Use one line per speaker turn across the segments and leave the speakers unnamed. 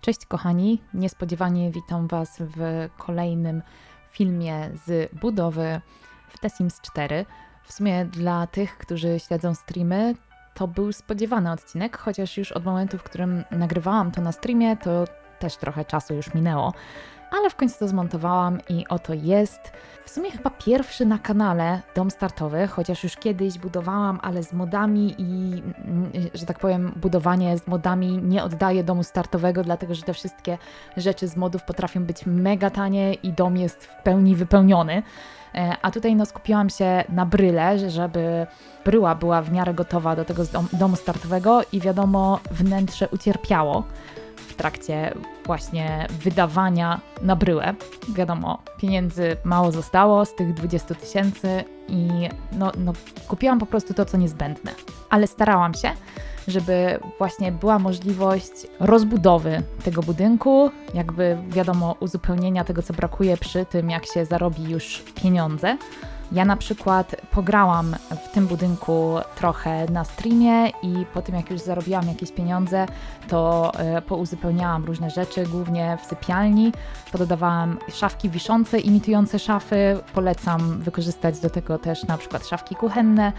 Cześć kochani, niespodziewanie witam Was w kolejnym filmie z budowy w The Sims 4. W sumie dla tych, którzy śledzą streamy, to był spodziewany odcinek, chociaż już od momentu, w którym nagrywałam to na streamie, to też trochę czasu już minęło. Ale w końcu to zmontowałam i oto jest. W sumie chyba pierwszy na kanale dom startowy, chociaż już kiedyś budowałam, ale z modami i, mm, że tak powiem, budowanie z modami nie oddaje domu startowego, dlatego że te wszystkie rzeczy z modów potrafią być mega tanie i dom jest w pełni wypełniony. E, A tutaj no, skupiłam się na bryle, żeby bryła była w miarę gotowa do tego dom- domu startowego i wiadomo, wnętrze ucierpiało w trakcie właśnie wydawania na bryłę. Wiadomo, pieniędzy mało zostało z tych 20 tysięcy i no, no, kupiłam po prostu to, co niezbędne. Ale starałam się, żeby właśnie była możliwość rozbudowy tego budynku, jakby wiadomo, uzupełnienia tego, co brakuje przy tym, jak się zarobi już pieniądze. Ja na przykład pograłam w tym budynku trochę na streamie i po tym jak już zarobiłam jakieś pieniądze, to e, pouzupełniałam różne rzeczy, głównie w sypialni. Pododawałam szafki wiszące, imitujące szafy. Polecam wykorzystać do tego też na przykład szafki kuchenne,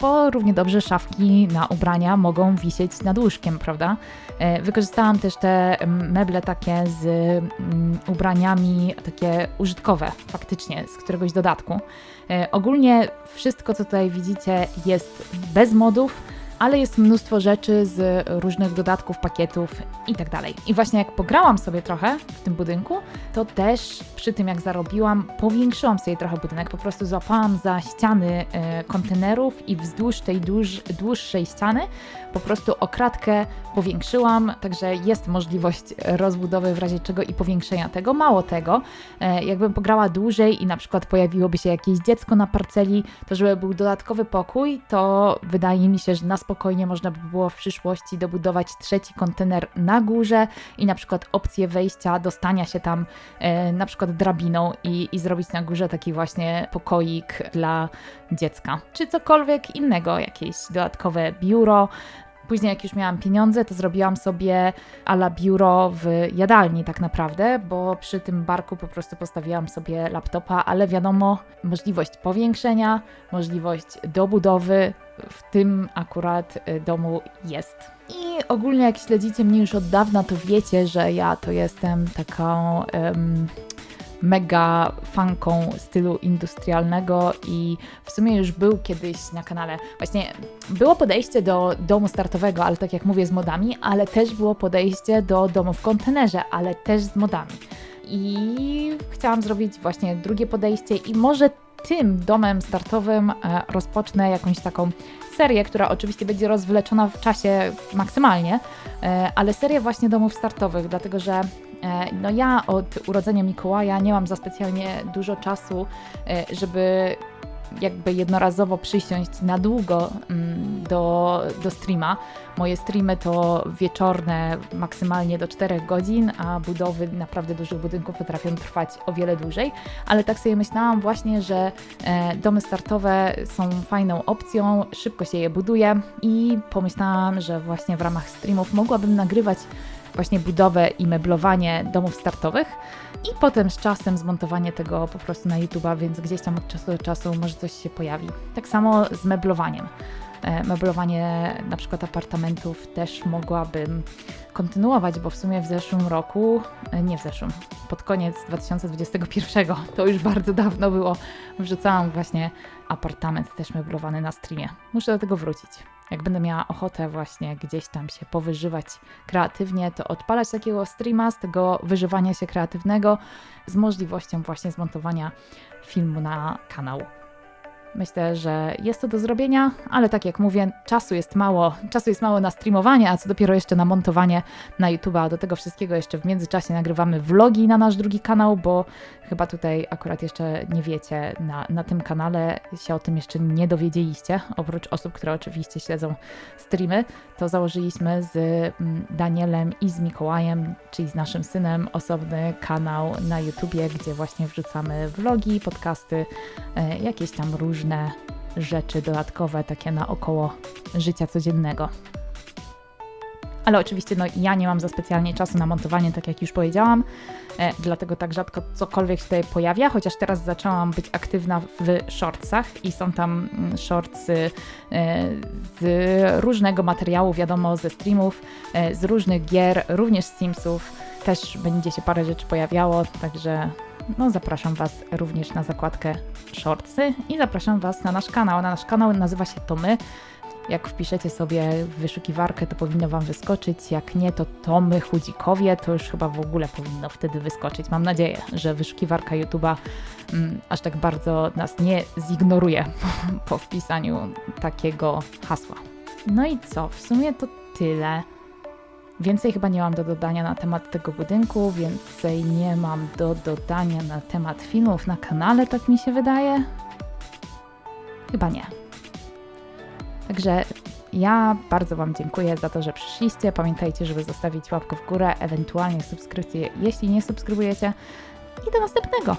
bo równie dobrze szafki na ubrania mogą wisieć nad łóżkiem, prawda? E, Wykorzystałam też te meble takie z ubraniami, takie użytkowe faktycznie, z któregoś dodatku. E, Ogólnie wszystko, co tutaj widzicie, jest bez modów, ale jest mnóstwo rzeczy z różnych dodatków, pakietów i tak. I właśnie jak pograłam sobie trochę w tym budynku, to też przy tym jak zarobiłam, powiększyłam sobie trochę budynek. Po prostu złapałam za ściany e, kontenerów i wzdłuż tej dłuż, dłuższej ściany po prostu o kratkę powiększyłam, także jest możliwość rozbudowy w razie czego i powiększenia tego. Mało tego, e, jakbym pograła dłużej i na przykład pojawiłoby się jakieś dziecko na parceli, to żeby był dodatkowy pokój, to wydaje mi się, że na spokojnie można by było w przyszłości dobudować trzeci kontener na górze i na przykład opcję wejścia, dostania się tam e, na przykład drabiną i, i zrobić na górze taki właśnie pokoik dla dziecka, czy cokolwiek innego, jakieś dodatkowe biuro. Później, jak już miałam pieniądze, to zrobiłam sobie ala biuro w jadalni, tak naprawdę, bo przy tym barku po prostu postawiłam sobie laptopa, ale wiadomo, możliwość powiększenia, możliwość dobudowy w tym akurat y, domu jest. I ogólnie, jak śledzicie mnie już od dawna, to wiecie, że ja to jestem taką. em, mega fanką stylu industrialnego i w sumie już był kiedyś na kanale. Właśnie było podejście do domu startowego, ale tak jak mówię, z modami, ale też było podejście do domu w kontenerze, ale też z modami. I chciałam zrobić właśnie drugie podejście i może tym domem startowym e, rozpocznę jakąś taką serię, która oczywiście będzie rozwleczona w czasie maksymalnie, e, ale serię właśnie domów startowych, dlatego że No ja od urodzenia Mikołaja nie mam za specjalnie dużo czasu, e, żeby jakby jednorazowo przysiąść na długo mm, do, do streama. Moje streamy to wieczorne, maksymalnie do 4 godzin, a budowy naprawdę dużych budynków potrafią trwać o wiele dłużej. Ale tak sobie myślałam właśnie, że e, domy startowe są fajną opcją, szybko się je buduje i pomyślałam, że właśnie w ramach streamów mogłabym nagrywać właśnie budowę i meblowanie domów startowych i potem z czasem zmontowanie tego po prostu na YouTube'a, więc gdzieś tam od czasu do czasu może coś się pojawi. Tak samo z meblowaniem. E, Meblowanie na przykład apartamentów też mogłabym kontynuować, bo w sumie w zeszłym roku, e, nie w zeszłym, pod koniec 2021, to już bardzo dawno było, wrzucałam właśnie apartament też meblowany na streamie. Muszę do tego wrócić. Jak będę miała ochotę właśnie gdzieś tam się powyżywać kreatywnie, to odpalać takiego streama z tego wyżywania się kreatywnego z możliwością właśnie zmontowania filmu na kanał. Myślę, że jest to do zrobienia, ale tak jak mówię, czasu jest mało. Czasu jest mało na streamowanie, a co dopiero jeszcze na montowanie na YouTube'a. Do tego wszystkiego jeszcze w międzyczasie nagrywamy vlogi na nasz drugi kanał, bo chyba tutaj akurat jeszcze nie wiecie, na, na tym kanale się o tym jeszcze nie dowiedzieliście. Oprócz osób, które oczywiście śledzą streamy, to założyliśmy z mm, Danielem i z Mikołajem, czyli z naszym synem, osobny kanał na YouTubie, gdzie właśnie wrzucamy vlogi, podcasty, e, jakieś tam różne rzeczy dodatkowe, takie naokoło życia codziennego. Ale oczywiście no, ja nie mam za specjalnie czasu na montowanie, tak jak już powiedziałam, e, dlatego tak rzadko cokolwiek się tutaj pojawia, chociaż teraz zaczęłam być aktywna w shortsach i są tam mm, shortsy e, z różnego materiału, wiadomo, ze streamów, e, z różnych gier, również z Simsów. Też będzie się parę rzeczy pojawiało, także no, zapraszam Was również na zakładkę shortsy i zapraszam Was na nasz kanał. Na nasz kanał nazywa się To My. Jak wpiszecie sobie w wyszukiwarkę, to powinno Wam wyskoczyć. Jak nie, to Tomy Chudzikowie, to już chyba w ogóle powinno wtedy wyskoczyć. Mam nadzieję, że wyszukiwarka YouTube'a mm, aż tak bardzo nas nie zignoruje po wpisaniu takiego hasła. No i co? W sumie to tyle. Więcej chyba nie mam do dodania na temat tego budynku, więcej nie mam do dodania na temat filmów na kanale, tak mi się wydaje. Chyba nie. Także ja bardzo Wam dziękuję za to, że przyszliście. Pamiętajcie, żeby zostawić łapkę w górę, ewentualnie subskrypcję, jeśli nie subskrybujecie. I do następnego!